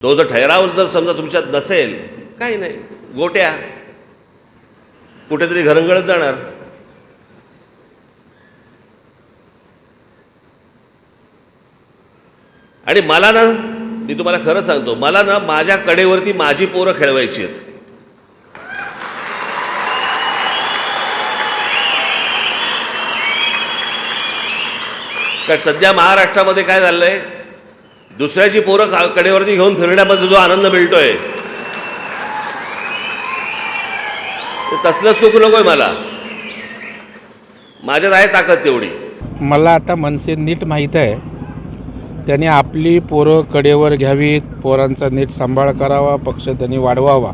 तो जर ठराव जर समजा तुमच्यात नसेल काही नाही. गोट्या कुठेतरी घरंगळत जाणार. आणि मला ना मी तुम्हाला खरं सांगतो मला ना माझ्या कडेवरती माझी पोरं खेळवायची आहेत. कारण सध्या महाराष्ट्रामध्ये काय झालंय? दुसऱ्याची पोरं कडेवरती घेऊन फिरण्यामध्ये जो आनंद मिळतोय. तसलं सुख नकोय मला. माझ्यात आहे ताकद तेवढी. मला आता मनसे नीट माहीत आहे. त्याने आपली पोरं कडेवर घ्यावीत पोरांचा नीट सांभाळ करावा पक्ष त्यांनी वाढवावा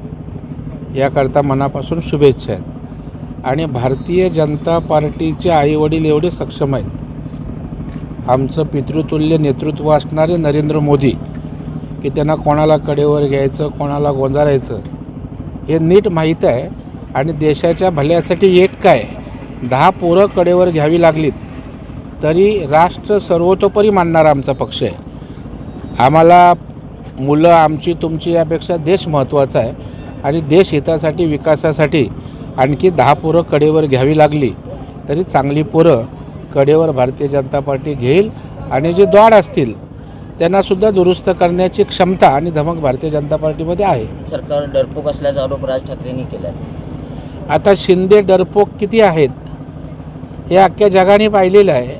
याकरता मनापासून शुभेच्छा आहेत. आणि भारतीय जनता पार्टीचे आईवडील एवढे सक्षम आहेत. आमचं पितृतुल्य नेतृत्व असणारे नरेंद्र मोदी की त्यांना कोणाला कडेवर घ्यायचं कोणाला गोंजारायचं हे नीट माहीत आहे. आणि देशाच्या भल्यासाठी एक काय दहा पोरं कडेवर घ्यावी लागलीत तरी राष्ट्र सर्वतोपरी मानणारा आमचा पक्ष आहे. आम्हाला मुलं आमची तुमची यापेक्षा देश महत्त्वाचा आहे. आणि देश हितासाठी विकासासाठी आणखी दहा पोरं कडेवर घ्यावी लागली तरी चांगली पोरं कडेवर भारतीय जनता पार्टी घेईल आणि जे द्वाड असतील त्यांनासुद्धा दुरुस्त करण्याची क्षमता आणि धमक भारतीय जनता पार्टीमध्ये आहे. सरकार डरपोक असल्याचा आरोप राज ठाकरेंनी केला आता शिंदे डरपोक किती आहेत हे अख्ख्या जगाने पाहिलेलं आहे.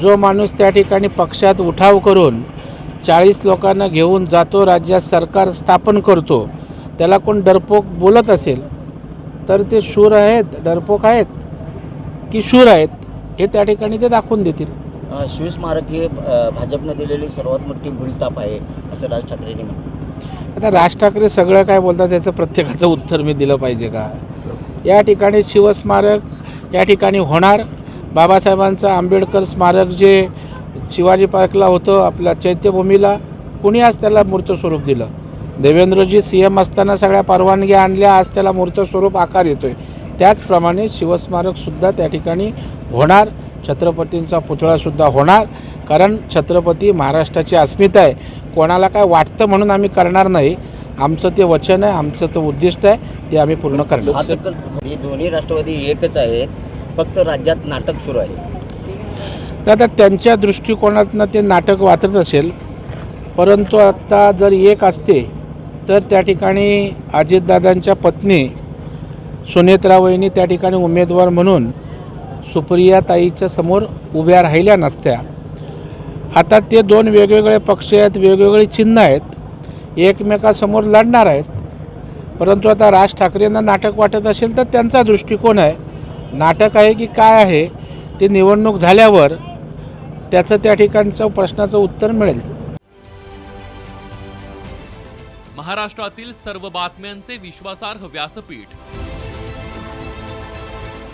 जो माणूस त्या ठिकाणी पक्षात उठाव करून चाळीस लोकांना घेऊन जातो राज्यात सरकार स्थापन करतो त्याला कोण डरपोक बोलत असेल तर ते शूर आहेत डरपोक आहेत. की शूर आहेत? हे त्या ठिकाणी ते दाखवून देतील. शिवस्मारक हे भाजपनं दिलेली सर्वात मोठी भूलताप आहे असं राज ठाकरेंनी म्हटलं. आता राज ठाकरे सगळं काय बोलतात त्याचं प्रत्येकाचं उत्तर मी दिलं पाहिजे का? या ठिकाणी शिवस्मारक या ठिकाणी होणार. बाबासाहेबांचं आंबेडकर स्मारक जे शिवाजी पार्कला होतं आपल्या चैत्यभूमीला कुणी आज त्याला मूर्त स्वरूप दिलं? देवेंद्रजी सी एम असताना सगळ्या परवानग्या आणल्या आज त्याला मूर्त स्वरूप आकार येतोय. त्याचप्रमाणे शिवस्मारकसुद्धा त्या ठिकाणी होणार. छत्रपतींचा पुतळासुद्धा होणार. कारण छत्रपती महाराष्ट्राची अस्मिता आहे. कोणाला काय वाटतं म्हणून आम्ही करणार नाही. आमचं ते वचन आहे आमचं ते उद्दिष्ट आहे ते आम्ही पूर्ण करणार. ही दोन्ही राष्ट्रवादी एकच आहेत. फक्त राज्यात नाटक सुरू आहे. तर आता त्यांच्या दृष्टिकोनातनं ते नाटक वाचत असेल. परंतु आता जर एक असते तर त्या ठिकाणी अजितदादांच्या पत्नी सुनेत्रा त्या ठिकाणी उमेदवार म्हणून सुप्रिया ताईच्या समोर उभ्या राहिल्या नसत्या. आता ते दोन वेगवेगळे पक्ष आहेत वेगवेगळे चिन्ह आहेत. एकमेकासमोर लढणार आहेत. परंतु आता राज ठाकरेंना नाटक वाटत असेल तर त्यांचा दृष्टिकोन आहे. नाटक आहे की काय आहे ते निवडणूक झाल्यावर त्याचं त्या ठिकाणचं प्रश्नाचं उत्तर मिळेल. महाराष्ट्रातील सर्व बातम्यांचे विश्वासार्ह व्यासपीठ